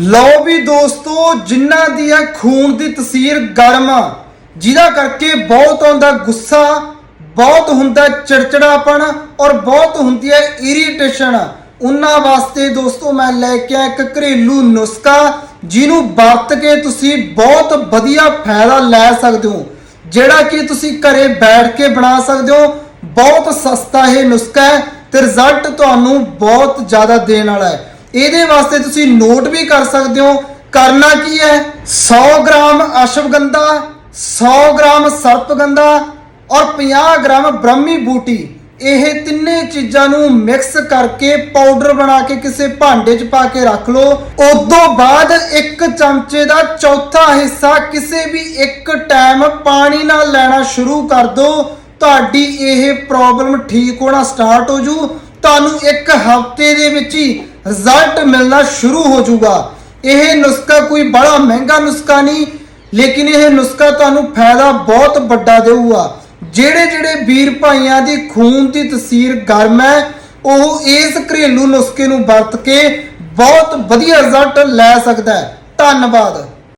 ਲਓ ਵੀ ਦੋਸਤੋ, ਜਿਨ੍ਹਾਂ ਦੀ ਹੈ ਖੂਨ ਦੀ ਤਸੀਰ ਗਰਮ ਜਿਹਦਾ ਕਰਕੇ ਬਹੁਤ ਆਉਂਦਾ ਗੁੱਸਾ, ਬਹੁਤ ਹੁੰਦਾ ਚਿੜਚਿੜਾਪਣ ਔਰ ਬਹੁਤ ਹੁੰਦੀ ਹੈ ਇਰੀਟੇਸ਼ਨ ਉਹਨਾਂ ਵਾਸਤੇ ਦੋਸਤੋ, ਮੈਂ ਲੈ ਕੇ ਆਇਆ ਇੱਕ ਘਰੇਲੂ ਨੁਸਖਾ, ਜਿਹਨੂੰ ਵਰਤ ਕੇ ਤੁਸੀਂ ਬਹੁਤ ਵਧੀਆ ਫਾਇਦਾ ਲੈ ਸਕਦੇ ਹੋ। ਜਿਹੜਾ ਕਿ ਤੁਸੀਂ ਘਰੇ ਬੈਠ ਕੇ ਬਣਾ ਸਕਦੇ ਹੋ। ਬਹੁਤ ਸਸਤਾ ਇਹ ਨੁਸਖਾ ਹੈ ਤੇ ਰਿਜ਼ਲਟ ਤੁਹਾਨੂੰ ਬਹੁਤ ਜ਼ਿਆਦਾ ਦੇਣ ਵਾਲਾ ਹੈ। ਇਹਦੇ ਵਾਸਤੇ ਤੁਸੀਂ ਨੋਟ ਵੀ ਕਰ ਸਕਦੇ ਹੋ। ਕਰਨਾ ਕੀ ਹੈ? 100 ਗ੍ਰਾਮ ਅਸ਼ਵਗੰਧਾ 100 ਗ੍ਰਾਮ ਸਰਪਗੰਧਾ ਔਰ 50 ਗ੍ਰਾਮ ਬ੍ਰਹਮੀ ਬੂਟੀ। ਇਹ ਤਿੰਨੇ ਚੀਜ਼ਾਂ ਨੂੰ ਮਿਕਸ ਕਰਕੇ ਪਾਊਡਰ ਬਣਾ ਕੇ ਕਿਸੇ ਭਾਂਡੇ 'ਚ ਪਾ ਕੇ ਰੱਖ ਲਓ। ਉਦੋਂ ਬਾਅਦ ਇੱਕ ਚਮਚੇ ਦਾ ਚੌਥਾ ਹਿੱਸਾ ਕਿਸੇ ਵੀ ਇੱਕ ਟਾਈਮ ਪਾਣੀ ਨਾਲ ਲੈਣਾ ਸ਼ੁਰੂ ਕਰ ਦਿਓ। ਤੁਹਾਡੀ ਇਹ ਪ੍ਰੋਬਲਮ ਠੀਕ ਹੋਣਾ ਸਟਾਰਟ ਹੋ ਜੂ। ਤੁਹਾਨੂੰ ਇੱਕ ਹਫ਼ਤੇ ਦੇ ਵਿੱਚ ਹੀ ਰਿਜ਼ਲਟ ਮਿਲਣਾ ਸ਼ੁਰੂ ਹੋ ਜਾਊਗਾ। ਇਹ ਨੁਸਖਾ ਕੋਈ ਬੜਾ ਮਹਿੰਗਾ ਨੁਸਖਾ ਨਹੀਂ, ਲੇਕਿਨ ਇਹ ਨੁਸਖਾ ਤੁਹਾਨੂੰ ਫਾਇਦਾ ਬਹੁਤ ਵੱਡਾ ਦੇਊਗਾ। ਜਿਹੜੇ ਜਿਹੜੇ ਵੀਰ ਭਾਈਆਂ ਦੀ ਖੂਨ ਦੀ ਤਸੀਰ ਗਰਮ ਹੈ, ਉਹ ਇਸ ਘਰੇਲੂ ਨੁਸਖੇ ਨੂੰ ਵਰਤ ਕੇ ਬਹੁਤ ਵਧੀਆ ਰਿਜ਼ਲਟ ਲੈ ਸਕਦਾ ਹੈ। ਧੰਨਵਾਦ।